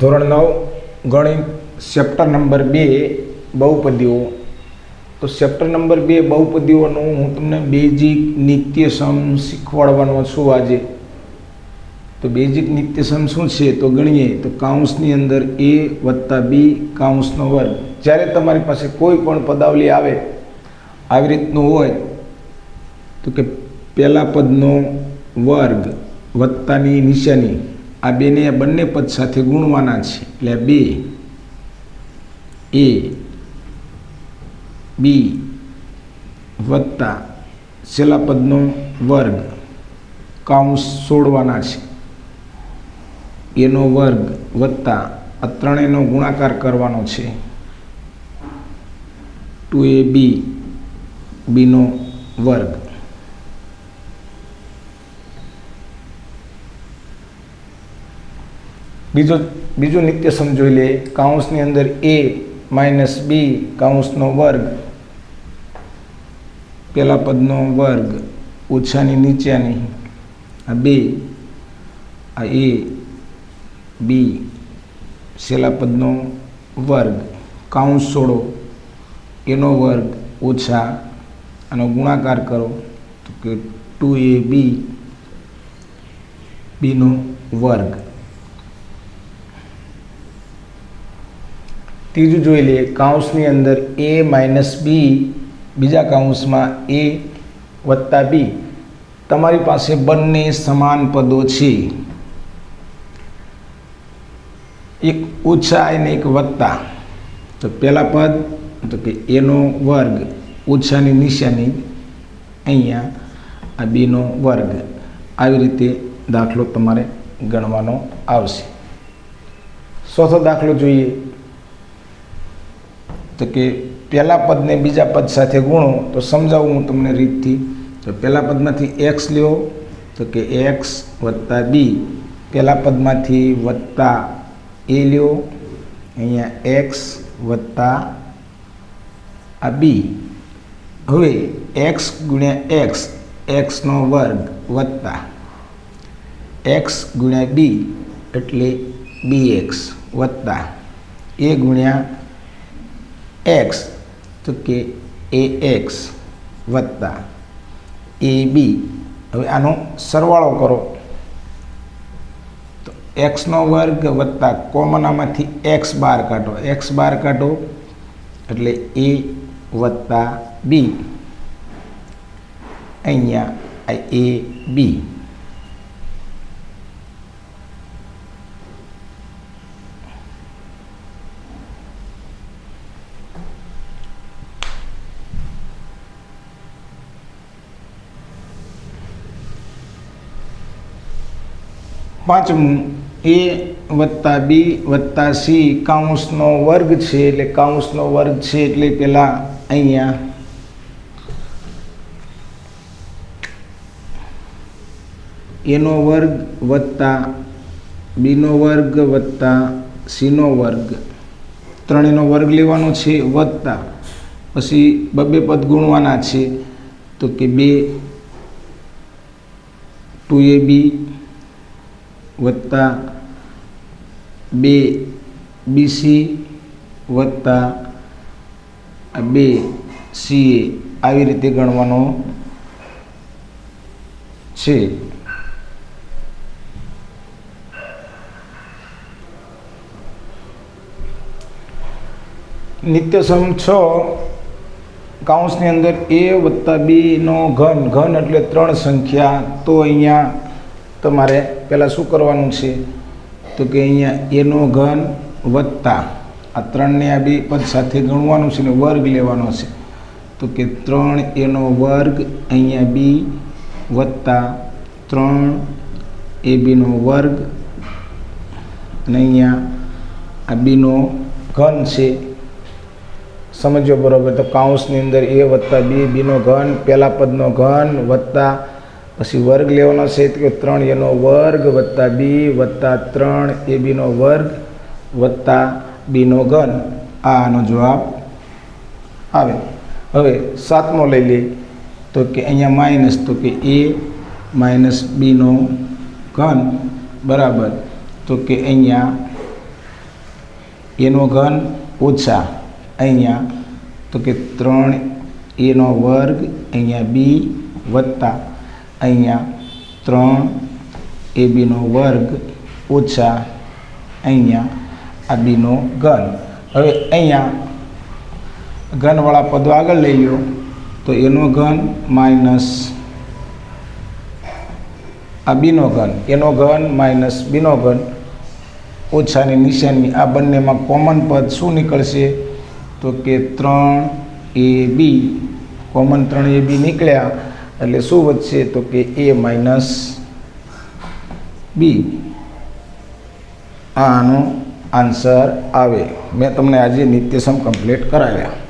ધોરણ નવ, ગણિત ચેપ્ટર નંબર બે, બહુપદીઓ. તો ચેપ્ટર નંબર બે, બહુપદીઓનું હું તમને બેઝિક નિત્ય સમ શીખવાડવાનો છું આજે. તો બેઝિક નિત્ય સમ શું છે તો ગણીએ. તો કાઉન્સની અંદર એ વત્તા બી કાઉન્સનો વર્ગ. જ્યારે તમારી પાસે કોઈ પણ પદાવલી આવે, આવી રીતનું હોય, તો કે પહેલા પદનો વર્ગ વત્તાની નિશાની. આ બેને આ બંને પદ સાથે ગુણવાના છે. એટલે બે. એ, બી વત્તા છેલ્લા પદનો વર્ગ કાઉન્સ છોડવાના છે. એનો વર્ગ વત્તા આ ત્રણેયનો ગુણાકાર કરવાનો છે. ટુ એ બી, બીનો વર્ગ. બીજો બીજું નિત્ય સમજોઈ લે. કાઉન્સની અંદર એ માઇનસ બી કાઉન્સનો વર્ગ. પહેલા પદનો વર્ગ ઓછાની નીચેની. આ બે. આ એ બી છેલ્લા પદનો વર્ગ. કાઉન્સ છોડો. એનો વર્ગ ઓછા. આનો ગુણાકાર કરો. તો કે ટુ એ બી. બીનો વર્ગ. ત્રીજું જોઈ લઈએ. કાઉન્સની અંદર એ માઇનસ બી બીજા કાઉન્સમાં એ વત્તા બી તમારી પાસે બંને સમાન પદો છે. એક ઓછા અને એક વત્તા. તો પહેલા પદ, તો કે એનો વર્ગ, ઓછાની નિશાની અહીંયા આ બીનો વર્ગ. આવી રીતે દાખલો તમારે ગણવાનો આવશે. ચોથો દાખલો જોઈએ. તો કે પહેલા પદને બીજા પદ સાથે ગુણો, તો સમજાવું હું તમને રીતથી. તો પહેલા પદમાંથી એક્સ લ્યો, તો કે એક્સ વત્તા બી પહેલાં પદમાંથી વત્તા એ લ્યો, અહીંયા એક્સ વત્તા આ બી હવે એક્સ ગુણ્યા એક્સ એક્સનો વર્ગ વત્તા એક્સ ગુણ્યા બી એટલે બી એક્સ વત્તા એ ગુણ્યા એક્સ તો કે એ એક્સ વત્તા એ બી હવે આનો સરવાળો કરો. તો એક્સનો વર્ગ વત્તા કોમનામાંથી એક્સ બાર કાઢો. એક્સ બાર કાઢો, એટલે એ વત્તા બી અહીંયા આ એ બી પાંચમું, એ વત્તા બી વત્તા સી કાઉન્સનો વર્ગ છે એટલે કાઉન્સનો વર્ગ છે એટલે પેલા અહીંયા એનો વર્ગ વત્તા બીનો વર્ગ વત્તા સીનો વર્ગ. ત્રણેયનો વર્ગ લેવાનો છે વત્તા. પછી બબે પદ ગુણવાના છે. તો કે બે, ટુ એ બી વત્તા બે, બીસી વત્તા બે, સીએ આવી રીતે ગણવાનો છે. નિત્યસમ છ કાઉન્સની અંદર એ વત્તા બીનો ઘન ઘન એટલે ત્રણ સંખ્યા. તો અહીંયા તમારે પહેલાં શું કરવાનું છે? તો કે અહીંયા એનો ઘન વત્તા આ ત્રણને આ બે પદ સાથે ગણવાનું છે ને વર્ગ લેવાનો છે. તો કે ત્રણ એનો વર્ગ અહીંયા બી વત્તા ત્રણ એ બીનો વર્ગ અને અહીંયા આ બીનો ઘન છે. સમજો બરાબર? તો કાઉન્સની અંદર એ વત્તા બી બીનો ઘન પહેલા પદનો ઘન વત્તા પછી વર્ગ લેવાનો છે કે ત્રણ એનો વર્ગ વત્તા બી વત્તા ત્રણ એ બીનો વર્ગ વત્તા બીનો ઘન. આ આનો જવાબ આવે. હવે સાતમો લઈ લઈએ. તો કે અહીંયા માઇનસ તો કે એ માઇનસ બીનો ઘન. બરાબર. તો કે અહીંયા એનો ઘન ઓછા અહીંયા. તો કે ત્રણ એનો વર્ગ અહીંયા બી વત્તા અહીંયા ત્રણ એ બીનો વર્ગ ઓછા અહીંયા આ બીનો ઘન. હવે અહીંયા ઘનવાળા પદો આગળ લઈ લો તો એનો ઘન માઇનસ આ બીનો ઘન. એનો ઘન માઇનસ બીનો ઘન. ઓછાની નિશાની આ બંનેમાં કોમન પદ શું નીકળશે? તો કે ત્રણ એ બી કોમન ત્રણ એ બી નીકળ્યા. એટલે શું વધશે તો કે એ માઇનસ બી. આનો આન્સર આવે. મેં તમને આજે નિત્યસમ કમ્પ્લીટ કરાવ્યા.